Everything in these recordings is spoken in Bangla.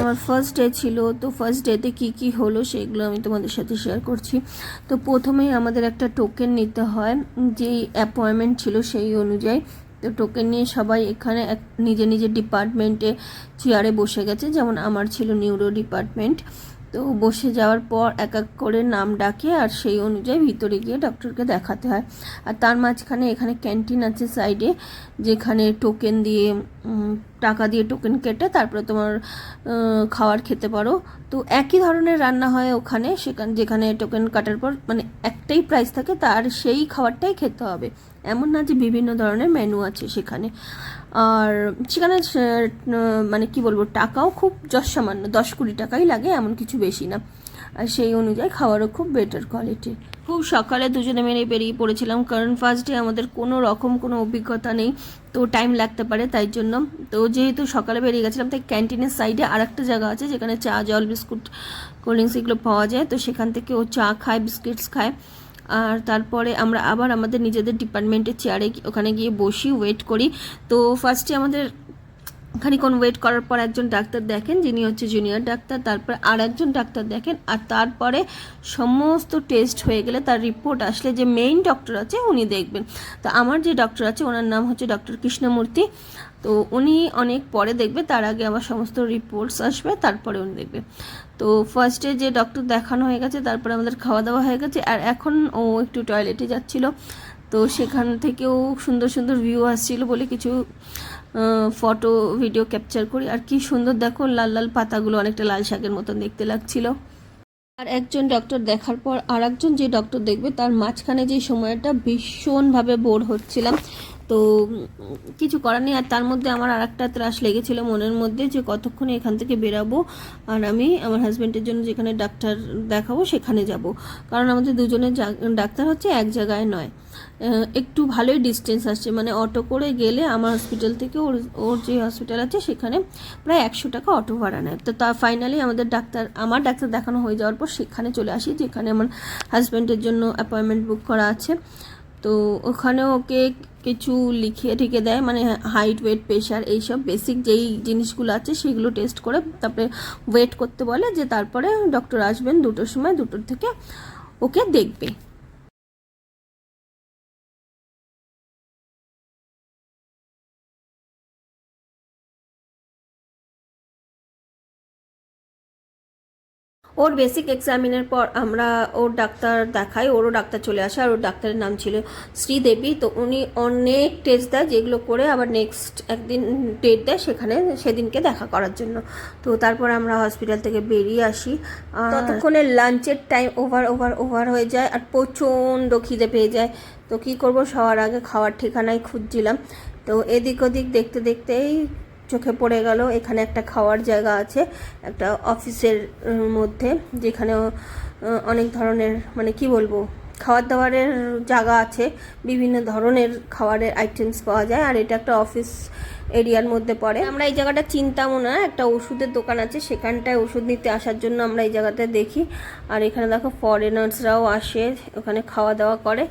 আমার ফার্স্ট ডে ছিল, তো ফার্স্ট ডেতে কি কি হলো সেগুলো আমি তোমাদের সাথে শেয়ার করছি। তো প্রথমেই আমাদের একটা টোকেন নিতে হয়, যেই অ্যাপয়েন্টমেন্ট ছিল সেই অনুযায়ী। তো টোকেন নিয়ে সবাই এখানে এক, নিজের নিজের ডিপার্টমেন্টে চেয়ারে বসে গেছে, যেমন আমার ছিল নিউরো ডিপার্টমেন্ট তো বসে যাওয়ার পর এক এক করে নাম ডাকে আর সেই অনুযায়ী ভিতরে গিয়ে ডক্টরকে দেখাতে হয়। আর তার মাঝখানে এখানে ক্যান্টিন আছে সাইডে যেখানে টোকেন দিয়ে টাকা দিয়ে টোকেন কেটে তারপরে তোমার খাবার খেতে পারো। তো একই ধরনের রান্না হয় ওখানে, সেখানে, যেখানে টোকেন কাটার পর মানে একটাই প্রাইস থাকে, তার সেই খাবারটাই খেতে হবে। এমন না যে বিভিন্ন ধরনের মেনু আছে সেখানে। আর সেখানে মানে কি বলব, টাকাও খুব যশ সামান্য দশ কুড়ি টাকাই লাগে, এমন কিছু বেশি না। আর সেই অনুযায়ী খাবারও খুব বেটার কোয়ালিটির খুব সকালে দুজনে মিলে বেরিয়ে পড়েছিলাম, কারণ ফার্স্ট ডে আমাদের কোনো রকম কোনো অভিজ্ঞতা নেই, তো টাইম লাগতে পারে, তাই জন্য। তো যেহেতু সকালে বেরিয়ে গেছিলাম, তাই ক্যান্টিনের সাইডে আর একটা জায়গা আছে, যেখানে চা, জল, বিস্কুট কোল্ড ড্রিঙ্কস এগুলো পাওয়া যায়। তো সেখান থেকে ও চা খায় বিস্কিটস খায়। আর তারপরে আমরা আবার আমাদের নিজেদের ডিপার্টমেন্টের চেয়ারে ওখানে গিয়ে বসি ওয়েট করি। তো ফার্স্টে আমাদের খানিক্ষণ ওয়েট করার পর একজন ডাক্তার দেখেন, যিনি হচ্ছে জুনিয়র ডাক্তার, তারপরে আর একজন ডাক্তার দেখেন, আর তারপরে সমস্ত টেস্ট হয়ে গেলে তার রিপোর্ট আসলে যে মেইন ডক্টর আছে উনি দেখবেন। তো আমার যে ডক্টর আছে, ওনার নাম হচ্ছে ডক্টর কৃষ্ণমূর্তি। তো উনি অনেক পরে দেখবে, তার আগে আমার সমস্ত রিপোর্টস আসবে, তারপরে উনি দেখবে। তো ফার্স্টে যে ডক্টর দেখানো হয়ে গেছে, তারপরে আমাদের খাওয়া দাওয়া হয়ে গেছে, আর এখন ও একটু টয়লেটে যাচ্ছিল। তো সেখান থেকেও সুন্দর সুন্দর ভিউ আসছিল বলে কিছু ফটো ভিডিও ক্যাপচার করি। আর কি সুন্দর দেখো, লাল লাল পাতাগুলো অনেকটা লাল শাকের মতন দেখতে লাগছিল। আর একজন ডক্টর দেখার পর আর একজন যে ডক্টর দেখবে, তার মাঝখানে যে সময়টা ভীষণভাবে বোর হচ্ছিলাম। তো, কিছু করার নেই। আর তার মধ্যে আমার আর একটা ত্রাস লেগেছিল মনের মধ্যে যে কতক্ষণে এখান থেকে বেরাবো, আর আমি আমার হাজব্যান্ডের জন্য যেখানে ডাক্তার দেখাবো, সেখানে যাব। কারণ আমাদের দুজনের ডাক্তার হচ্ছে এক জায়গায় নয়। একটু ভালোই ডিস্টেন্স আসছে। মানে অটো করে গেলে আমার হসপিটাল থেকে ওর ওর যে হসপিটাল আছে সেখানে প্রায় একশো টাকা অটো ভাড়া নেয়। তো তা ফাইনালি আমাদের ডাক্তার, আমার ডাক্তার দেখানো হয়ে যাওয়ার পর সেখানে চলে আসি, যেখানে আমার হাজব্যান্ডের জন্য অ্যাপয়েন্টমেন্ট বুক করা আছে। তো ওখানে ওকে কিছু লিখিয়ে টিকে দেয় মানে হাইট ওয়েট প্রেশার এইসব বেসিক যেই জিনিসগুলো আছে সেগুলো টেস্ট করে তারপরে ওয়েট করতে বলে যে তারপরে ডক্টর আসবেন দুটোর সময়, দুটোর থেকে ওকে দেখবে। ওর বেসিক এক্সামিনের পর আমরা ওর ডাক্তার দেখাই, ওরও ডাক্তার চলে আসে আর ওর ডাক্তারের নাম ছিল শ্রীদেবী। তো উনি অনেক টেস্ট দেয় যেগুলো করে আবার নেক্সট একদিন ডেট দেয় সেখানে সেদিনকে দেখা করার জন্য। তো তারপর আমরা হসপিটাল থেকে বেরিয়ে আসি। ততক্ষণে লাঞ্চের টাইম ওভার ওভার ওভার হয়ে যায় আর প্রচণ্ড খিদে পেয়ে যায়। তো কী করব? সবার আগে খাওয়ার ঠিকানায় খুঁজছিলাম। তো এদিক ওদিক দেখতে, দেখতেই চোখে পড়ে গেল। এখানে একটা খাওয়ার জায়গা আছে, একটা অফিসের মধ্যে, যেখানে অনেক ধরনের মানে কি বলব খাবার দাবারের জায়গা আছে। বিভিন্ন ধরনের খাবারের আইটেমস পাওয়া যায়। আর এটা একটা অফিস এরিয়ার মধ্যে পড়ে। আমরা এই জায়গাটা চিন্তামও না, একটা ওষুধের দোকান আছে, সেখানটায় ওষুধ নিতে আসার জন্য আমরা এই জায়গাতে দেখি। আর এখানে দেখো ফরেনার্সরাও আসে, ওখানে খাওয়া দাওয়া করে।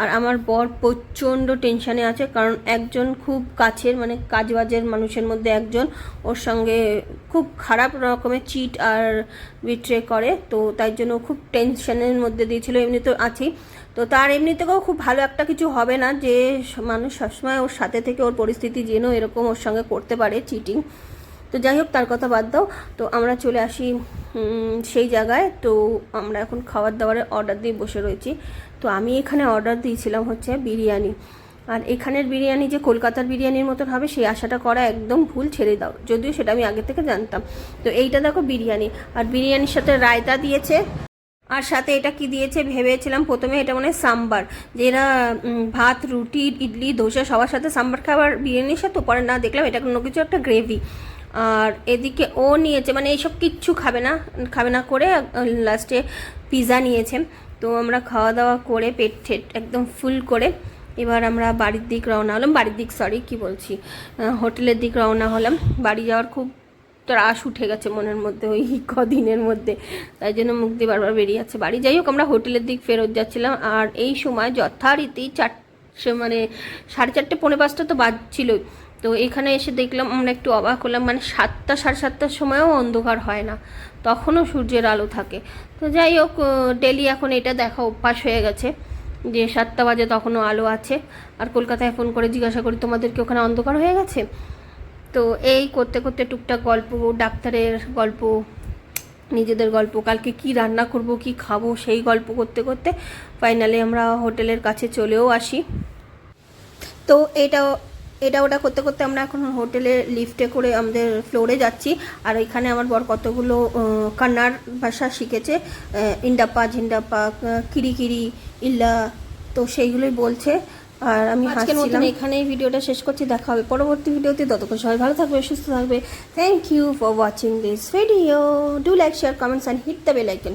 আর আমার বর প্রচণ্ড টেনশানে আছে, কারণ একজন খুব কাছের মানে কাজবাজের মানুষের মধ্যে একজন, ওর সঙ্গে খুব খারাপ রকমের চিট আর বিট্রে করে। তো তাই জন্য খুব টেনশনের মধ্যে দিয়েছিল এমনি তো আছেই তো তার এমনি থেকেও খুব ভালো একটা কিছু হবে না যে মানুষ সবসময় ওর সাথে থেকে ওর পরিস্থিতি যেন এরকম ওর সঙ্গে করতে পারে চিটিং তো যাই হোক, তার কথা বাদ দাও। তো আমরা চলে আসি সেই জায়গায়। তো আমরা এখন খাবার দাবারের অর্ডার দিয়ে বসে রয়েছি। তো আমি এখানে অর্ডার দিয়েছিলাম হচ্ছে বিরিয়ানি। আর এখানের বিরিয়ানি যে কলকাতার বিরিয়ানির মতন হবে, সেই আশাটা করা একদম ভুল, ছেড়ে দাও। যদিও সেটা আমি আগে থেকে জানতাম। তো এইটা দেখো বিরিয়ানি। আর বিরিয়ানির সাথে রায়তা দিয়েছে আর সাথে এটা কি দিয়েছে ভেবেছিলাম প্রথমে এটা মনে সাম্বার, যে এরা ভাত, রুটি, ইডলি ধোসা সবার সাথে সাম্বার খাবার বিরিয়ানির সাথে, পরে না দেখলাম এটা কোনো কিছু একটা গ্রেভি আর এদিকে ও নিয়েছে মানে এইসব কিচ্ছু খাবে না খাবে না করে লাস্টে পিৎজা নিয়েছে। তো আমরা খাওয়া দাওয়া করে পেট ঠেট একদম ফুল করে, এবার আমরা বাড়ির দিক রওনা হলাম, বাড়ির দিক সরি কি বলছি হোটেলের দিক রওনা হলাম। বাড়ি যাওয়ার খুব ত্রাস উঠে গেছে মনের মধ্যে, ওই কদিনের মধ্যে। তাই জন্য মুখ দিয়ে বারবার বেরিয়ে যাচ্ছে বাড়ি। যাই হোক, আমরা হোটেলের দিক ফেরত যাচ্ছিলাম, আর এই সময় যথারীতি চার সে মানে সাড়ে চারটে, পৌনে পাঁচটা তো বাজছিল। তো এখানে এসে দেখলাম, আমরা একটু অবাক হলাম মানে সাতটা, সাড়ে সাতটার সময়ও অন্ধকার হয় না। তখনও সূর্যের আলো থাকে। তো যাই হোক ডেলি এখন এটা দেখা অভ্যাস হয়ে গেছে যে সাতটা বাজে তখনও আলো আছে। আর কলকাতায় ফোন করে জিজ্ঞাসা করি তোমাদেরকে ওখানে অন্ধকার হয়ে গেছে? তো এই করতে করতে টুকটাক গল্প ডাক্তারের গল্প নিজেদের গল্প কালকে কি রান্না করব কি খাব সেই গল্প করতে করতে ফাইনালি আমরা হোটেলের কাছে চলেও আসি। তো এটা এটা ওটা করতে করতে আমরা এখন হোটেলে লিফটে করে আমাদের ফ্লোরে যাচ্ছি। আর এখানে আমার বর কতগুলো আহ, কান্নাড় ভাষা শিখেছে ইন্ডাপা ঝিন্ডাপা আহ, কিরি ইল্লা তো সেইগুলোই বলছে। আর আমি আজকের মতন এখানেই ভিডিওটা শেষ করছি। দেখা হবে পরবর্তী ভিডিওতে। ততক্ষণ সবাই ভালো থাকবে সুস্থ থাকবে। Thank you for watching this video do like share comments and hit the bell icon